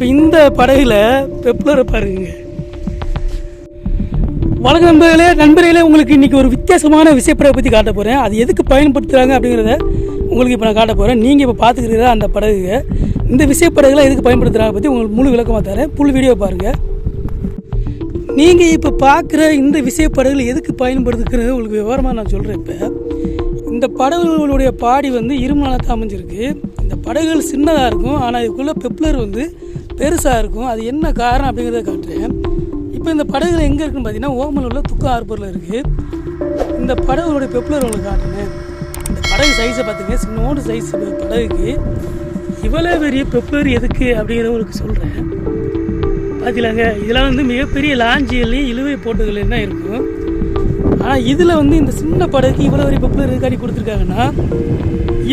இப்போ இந்த படகுல பெப்ளரை பாருங்க. வணக்கம் நண்பர்களே நண்பர்களே உங்களுக்கு இன்றைக்கி ஒரு வித்தியாசமான விசைப்படகை பற்றி காட்ட போகிறேன் அது எதுக்கு பயன்படுத்துகிறாங்க அப்படிங்கிறத உங்களுக்கு இப்போ நான் காட்ட போகிறேன் நீங்கள் இப்போ பார்த்துக்கிறத அந்த படகு இந்த விசைப்படகுலாம் எதுக்கு பயன்படுத்துகிறாங்க பற்றி உங்களுக்கு முழு விளக்கமாக தரேன். புல் வீடியோ பாருங்கள் நீங்கள் இப்போ பார்க்குற இந்த விசைப்படகுகள் எதுக்கு பயன்படுத்துக்கிறது உங்களுக்கு விவரமாக நான் சொல்கிறேன் இப்போ. இந்த படகுகளுடைய பாடி வந்து இருமலத்தை அமைஞ்சிருக்கு. இந்த படகுகள் சின்னதாக இருக்கும் ஆனால் இதுக்குள்ளே பெப்ளர் வந்து பெருசாக இருக்கும். அது என்ன காரணம் அப்படிங்கிறத காட்டுறேன். இப்போ இந்த படகுகள் எங்கே இருக்குன்னு பார்த்தீங்கன்னா ஓமலூரில் துக்கா ஹார்பரில் இருக்குது இந்த படகுகளுடைய பெப்ளர் உங்களுக்கு காட்டுறேன். இந்த படகு சைஸை பார்த்துங்க சின்னோண்டு சைஸ் படகுக்கு இவ்வளோ பெரிய பெப்ளர் எதுக்கு அப்படிங்கிறத உங்களுக்கு சொல்கிறேன் பார்த்திங்களாங்க இதெல்லாம் வந்து மிகப்பெரிய லாஞ்சிகள்லையும் இழுவை போட்டுகள் தான் இருக்கும். ஆனால் இதில் வந்து இந்த சின்ன படகுக்கு இவ்வளோ பெரிய பெப்ளர் எதுக்காடி கொடுத்துருக்காங்கன்னா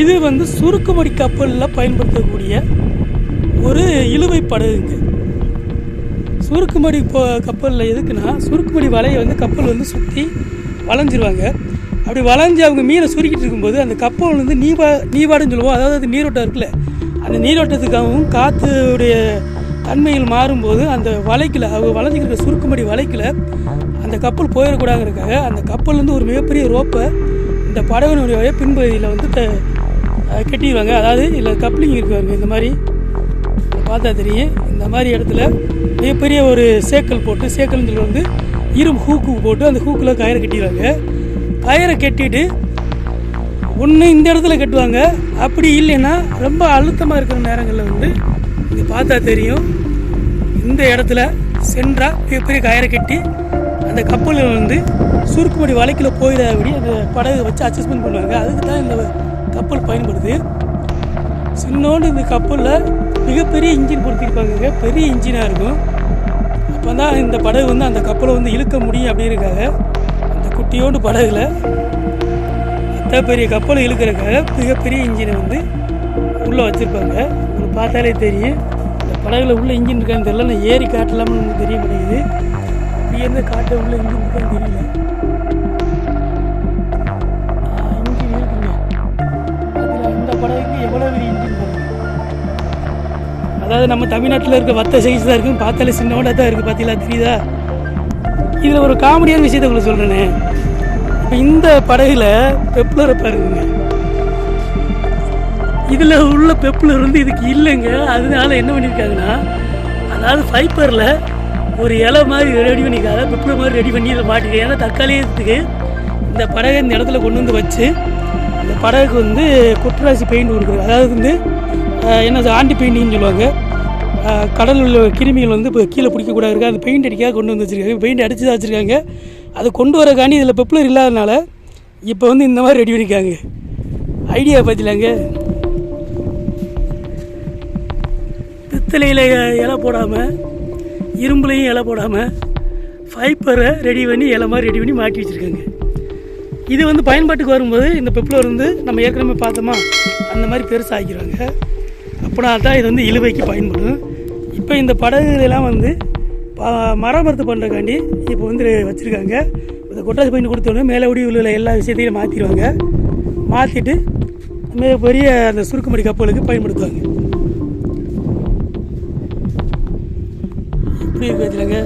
இது வந்து சுருக்குமடி கப்பலில் பயன்படுத்தக்கூடிய ஒரு இழுவை படகுங்க சுருக்குமடி இப்போ கப்பலில் எதுக்குன்னா சுருக்குமடி வலையை வந்து கப்பல் வந்து சுற்றி வளைஞ்சிருவாங்க. அப்படி வளைஞ்சு அவங்க மீனை சுருக்கிட்டு இருக்கும்போது அந்த கப்பல் வந்து நீவா நீவாடுன்னு சொல்லுவோம். அதாவது அது நீரோட்டம் இருக்குல்ல. அந்த நீரோட்டத்துக்காகவும் காற்றுடைய தன்மையில் மாறும்போது அந்த வலைக்கில் அவங்க வளைஞ்சிக்கிற சுருக்குமடி வலைக்கில் அந்த கப்பல் போயிடக்கூடாதுங்கிறக்காக அந்த கப்பல்லேருந்து ஒரு மிகப்பெரிய ரோப்பை இந்த படகுனுடைய பின்பகுதியில் வந்து கட்டிடுவாங்க அதாவது இல்லை கப்ளிங் இருக்குவாங்க இந்த மாதிரி. பார்த்தா தெரியும். இந்த மாதிரி இடத்துல மிகப்பெரிய ஒரு சேக்கல் போட்டு சேக்கல்ன்றது வந்து இரும்பு ஹூக்கு போட்டு அந்த ஹூக்கில் கயிறை கட்டிடுவாங்க கயிறை கட்டிட்டு ஒன்று இந்த இடத்துல கட்டுவாங்க. அப்படி இல்லைன்னா ரொம்ப அழுத்தமாக இருக்கிற நேரங்களில் வந்து இது பார்த்தா தெரியும். இந்த இடத்துல சென்றால் மிகப்பெரிய கயிறை கட்டி அந்த கப்பலில் வந்து சுருக்குமடி வலைக்கில் போயிடாதபடி அந்த படகு வச்சு அட்ஜஸ்ட்மெண்ட் பண்ணுவாங்க. அதுக்கு தான் இந்த கப்பல் பயன்படுது. சின்னோண்டு இந்த கப்பலில் மிகப்பெரிய இன்ஜின் கொடுத்துருப்பாங்க பெரிய இன்ஜினாக இருக்கும். அப்போ தான் இந்த படகு வந்து அந்த கப்பலை வந்து இழுக்க முடியும் அப்படிங்கிறதுக்காக அந்த குட்டியோண்டு படகுல அத்த பெரிய கப்பலை இழுக்கிறக்காக மிகப்பெரிய இன்ஜினை வந்து உள்ளே வச்சுருப்பாங்க. உங்களுக்கு பார்த்தாலே தெரியும். இந்த படகுல உள்ள இன்ஜின் இருக்கான்னு தெரியல. நான் ஏறி காட்டலாம்னு நமக்கு தெரிய மாட்டேங்குது. இப்படி என்ன காட்ட உள்ள இன்ஜின் இருக்கான்னு தெரியல. நம்ம தமிழ்நாட்டில் இருக்க வத்த சைஸ் தான் இருக்கும் பார்த்தாலே சின்னோட தான் இருக்குது பார்த்தீங்களா தெரியுதா? இதில் ஒரு காமெடியான விஷயத்த உங்களுக்கு சொல்கிறேனே இப்போ இந்த படகுல பெப்ளரை பாருங்க. இதில் உள்ள பெப்ளர் வந்து இதுக்கு இல்லைங்க. அதனால என்ன பண்ணியிருக்காங்கன்னா அதாவது ஃபைப்பரில் ஒரு இலை மாதிரி ரெடி பண்ணிக்காத பெப்ளர் மாதிரி ரெடி பண்ணி இதில் மாட்டிருக்காங்க. ஏன்னா தக்காளியத்துக்கு இந்த படகை இந்த இடத்துல கொண்டு வந்து வச்சு அந்த படகுக்கு வந்து குற்றராசி பெயிண்ட் கொடுக்குறது அதாவது வந்து என்ன ஆண்டி பெயிண்டிங்னு சொல்லுவாங்க. கடலில் உள்ள கிருமிகள் வந்து இப்போ கீழே பிடிக்கக்கூடாது இருக்குது அந்த பெயிண்ட் அடிக்காக கொண்டு வந்து வச்சுருக்காங்க. பெயிண்ட் அடித்து தான் வச்சுருக்காங்க. அது கொண்டு வரக்காண்டி இதில் பெப்ளர் இல்லாதனால இப்போ வந்து இந்த மாதிரி ரெடி பண்ணியிருக்காங்க ஐடியா பார்த்திலாங்க பித்தளையில் இலை போடாமல் இரும்புலையும் இலை போடாமல் ஃபைப்பரை ரெடி பண்ணி இலை மாதிரி ரெடி பண்ணி மாட்டி வச்சுருக்காங்க. இது வந்து பயன்பாட்டுக்கு வரும்போது இந்த பெப்ளர் வந்து நம்ம ஏற்கனவே பார்த்தோமா? அந்த மாதிரி பெருசாக ஆக்கிடுவாங்க அப்படின்னா தான் இது வந்து இழுவைக்கு பயன்படும். இப்போ இந்த படகுகளெல்லாம் வந்து ப- பண்ணுறக்காண்டி இப்போ வந்து வச்சுருக்காங்க. இந்த கொட்டாசி பண்ணி கொடுத்தோடனே மேலே ஒடி உள்ள எல்லா விஷயத்தையும் மாற்றிடுவாங்க மாற்றிட்டு மிகப்பெரிய அந்த சுருக்குமடி கப்பலுக்கு பயன்படுத்துவாங்க. இப்படி இருக்கு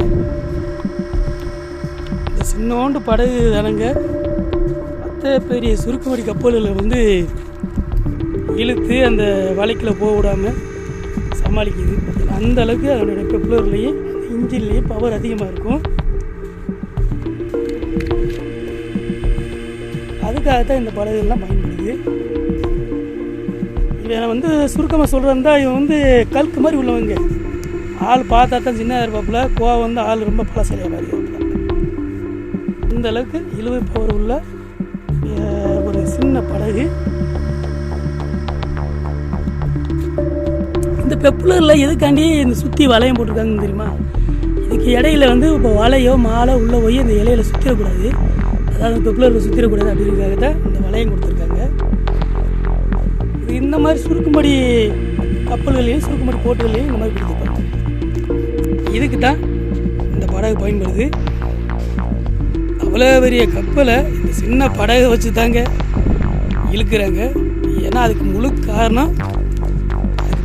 இந்த சின்னோண்டு படகு தானங்க அத்தை பெரிய சுருக்குமடி கப்பல்களை வந்து இழுத்து அந்த வலைக்கில் போக விடாமல் சமாளிக்குது. அந்த அளவுக்கு அதனுடைய பெப்ளர்லேயும் இன்ஜின்லேயும் பவர் அதிகமாக இருக்கும். அதுக்காக தான் இந்த படகுகள்லாம் பயன்படுது. இதை வந்து சுருக்கமாக சொல்கிறதா இவன் வந்து கல்க்கு மாதிரி உள்ளவங்க. ஆள் பார்த்தா தான் சின்னதாக இருப்பாப்புல கோவம் வந்து ஆள் ரொம்ப பழசலையாக மாதிரி இந்த அளவுக்கு இழுவை பவர் உள்ள ஒரு சின்ன படகு. பெப்புலரில் எதுக்காண்டி இந்த சுற்றி வளையம் போட்டிருக்காங்கன்னு தெரியுமா? இதுக்கு இடையில வந்து இப்போ வலையோ மாலை உள்ளே போய் அந்த இலையில சுற்றிடக்கூடாது அதாவது பெப்புலரில் சுற்றிடக்கூடாது அப்படிங்கிறதுக்காக தான் இந்த வளையம் கொடுத்துருக்காங்க. இது இந்த மாதிரி சுருக்குமடி கப்பல்களையும் சுருக்குமடி போட்டுகளையும் இந்த மாதிரி கொடுத்துருப்பாங்க இதுக்கு தான் இந்த படகு பயன்படுது. அவ்வளோ பெரிய கப்பலை இந்த சின்ன படகை வச்சு தாங்க இழுக்கிறாங்க. ஏன்னா அதுக்கு முழு காரணம்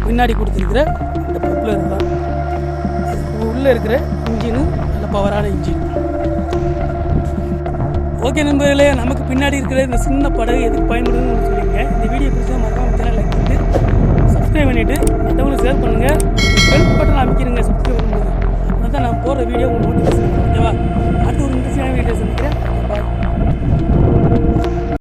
பின்னாடி கொடுத்துருக்குற இந்த பப்புலர் தான் உள்ளே இருக்கிற இன்ஜினும் நல்ல பவரான இன்ஜின். ஓகே நண்பர்களே நமக்கு பின்னாடி இருக்கிற இந்த சின்ன படகு எதுக்கு பயன்படுதுன்னு சொல்லிங்க இந்த வீடியோ பிடிச்சா மறக்காம சேனல் லைக் பண்ணிட்டு சப்ஸ்கிரைப் பண்ணிவிட்டு மற்றவங்களுக்கு ஷேர் பண்ணுங்கள் பெல் பட்டன் அமைக்கிறங்க சப்ஸ்கிரைப் பண்ணும்போது அதான் நான் போடுற வீடியோ உங்களுக்கு ஓகேவா